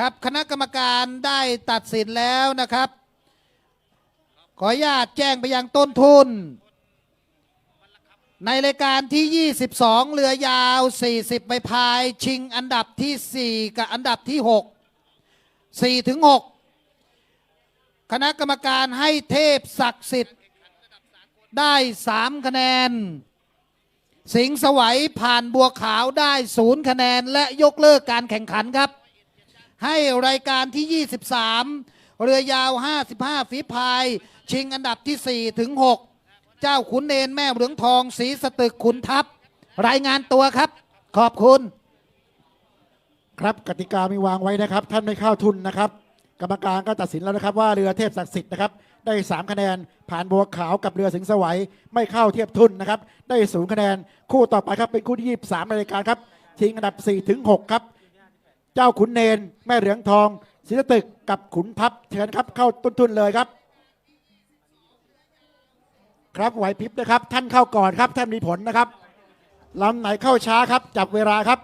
ครับคณะกรรมการได้ตัดสินแล้วนะครับ ขออนุญาตแจ้งไปยังต้นทุน ในรายการที่ 22 เรือยาว 40 ใบพาย ชิงอันดับที่ 4 กับอันดับที่ 6 4 ถึง 6 คณะกรรมการให้เทพศักดิ์สิทธิ์ได้ 3 คะแนน สิงสวัยผ่านบัวขาวได้ศูนย์คะแนน และยกเลิกการแข่งขันครับ ให้รายการที่ 23 เรือยาว 55 ฝีพาย ชิงอันดับที่ 4 ถึง 6 เจ้าขุนเนนแม่เหลืองทองสีสตึกขุนทัพ รายงานตัวครับ ขอบคุณ ครับกติกามีวางไว้นะครับ ท่านไม่เข้าทุนนะครับ กรรมการก็ตัดสินแล้วนะครับว่าเรือเทพศักดิ์สิทธิ์นะครับได้ 3 คะแนน ผ่านบัวขาวกับเรือสิงห์สวัยไม่เข้าเทียบทุนนะครับ ได้ศูนย์คะแนน คู่ต่อไปครับเป็นคู่ที่ 23 ในรายการครับชิงอันดับ 4 ถึง 6 ครับ เจ้าขุนเนน แม่เหลืองทองศิลตึกกับขุนพับเชิญครับเข้าต้นทุนเลยครับ ครับไหวพริบนะครับ ท่านเข้าก่อนครับท่านมีผลนะครับลำไหนเข้าช้าครับ จับเวลาครับ